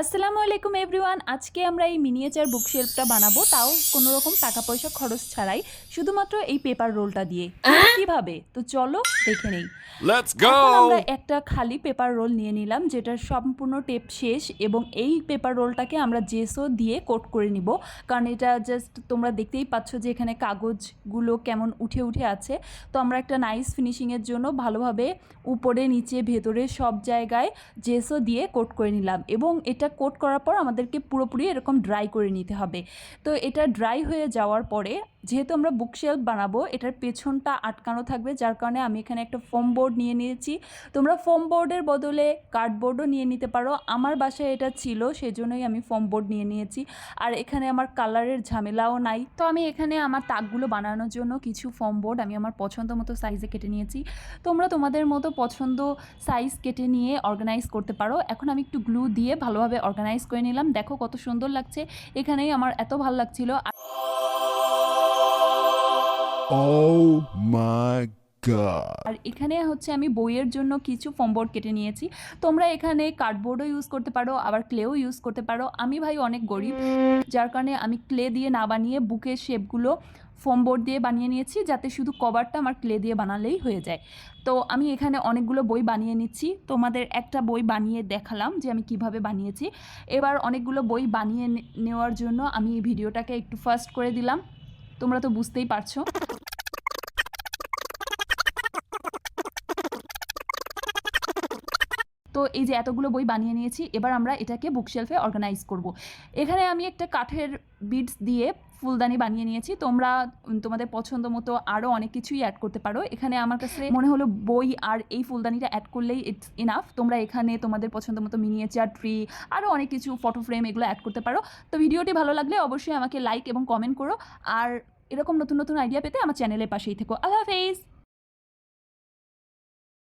আসসালামু আলাইকুম এভরিওয়ান আজকে আমরা এই মিনিয়েচার বুকশেলফটা বানাবো। তাও কোনো রকম টাকা পয়সা খরচ ছাড়াই শুধুমাত্র এই পেপার রোলটা দিয়ে। কীভাবে? তো চলো দেখে নেই। আমরা একটা খালি পেপার রোল নিয়ে নিলাম যেটার সম্পূর্ণ টেপ শেষ এবং এই পেপার রোলটাকে আমরা জেসও দিয়ে কোট করে নিব। কারণ এটা জাস্ট তোমরা দেখতেই পাচ্ছ যে এখানে কাগজগুলো কেমন উঠে উঠে আছে। তো আমরা একটা নাইস ফিনিশিংয়ের জন্য ভালোভাবে উপরে নিচে ভেতরে সব জায়গায় জেসও দিয়ে কোট করে নিলাম। এবং এটা কোট করার পর আমাদেরকে পুরোপুরি এরকম ড্রাই করে নিতে হবে। তো এটা ড্রাই হয়ে যাওয়ার পরে যেহেতু আমরা বুকশেলফ বানাবো, এটার পেছনটা আটকানো থাকবে, যার কারণে আমি এখানে একটা ফোম বোর্ড নিয়ে নিয়েছি। তোমরা ফোম বোর্ডের বদলে কার্ডবোর্ডও নিয়ে নিতে পারো। আমার বাসায় এটা ছিল, সেজন্যই আমি ফোম বোর্ড নিয়ে নিয়েছি। আর এখানে আমার কালারের ঝামেলাও নাই। তো আমি এখানে আমার তাকগুলো বানানোর জন্য কিছু ফোম বোর্ড আমি আমার পছন্দ মতো সাইজে কেটে নিয়েছি। তোমরা তোমাদের মতো পছন্দ সাইজ কেটে নিয়ে অর্গানাইজ করতে পারো। এখন আমি একটু গ্লু দিয়ে ভালোভাবে অর্গানাইজ করে নিলাম। দেখো কত সুন্দর লাগছে। এখানেই আমার এত ভালো লাগছিল। Oh. আর এখানে হচ্ছে আমি বইয়ের জন্য কিছু ফোমবোর্ড কেটে নিয়েছি। তোমরা এখানে কার্ডবোর্ডও ইউজ করতে পারো, আবার ক্লেও ইউজ করতে পারো। আমি ভাই অনেক গরিব, যার কারণে আমি ক্লে দিয়ে না বানিয়ে বুকের শেপগুলো ফোমবোর্ড দিয়ে বানিয়ে নিয়েছি, যাতে শুধু কভারটা আমার ক্লে দিয়ে বানালেই হয়ে যায়। তো আমি এখানে অনেকগুলো বই বানিয়ে নিচ্ছি। তোমাদের একটা বই বানিয়ে দেখালাম যে আমি কীভাবে বানিয়েছি। এবার অনেকগুলো বই বানিয়ে নেওয়ার জন্য আমি এই ভিডিওটাকে একটু ফার্স্ট করে দিলাম। তোমরা তো বুঝতেই পারছ। তো এই যে এতগুলো বই বানিয়ে নিয়েছি, এবার আমরা এটাকে বুকশেলফে অর্গানাইজ করব। এখানে আমি একটা কাঠের বিডস দিয়ে ফুলদানি বানিয়ে নিয়েছি। তোমরা তোমাদের পছন্দ মতো আরও অনেক কিছুই অ্যাড করতে পারো। এখানে আমার কাছে মনে হলো বই আর এই ফুলদানিটা অ্যাড করলেই ইটস ইনাফ তোমরা এখানে তোমাদের পছন্দ মতো মিনিয়েচার ট্রি আরও অনেক কিছু ফটো ফ্রেম এগুলো অ্যাড করতে পারো। তো ভিডিওটি ভালো লাগলে অবশ্যই আমাকে লাইক এবং কমেন্ট করো। আর এরকম নতুন নতুন আইডিয়া পেতে আমার চ্যানেলের পাশেই থেকো। আল্লাহ হাফেজ!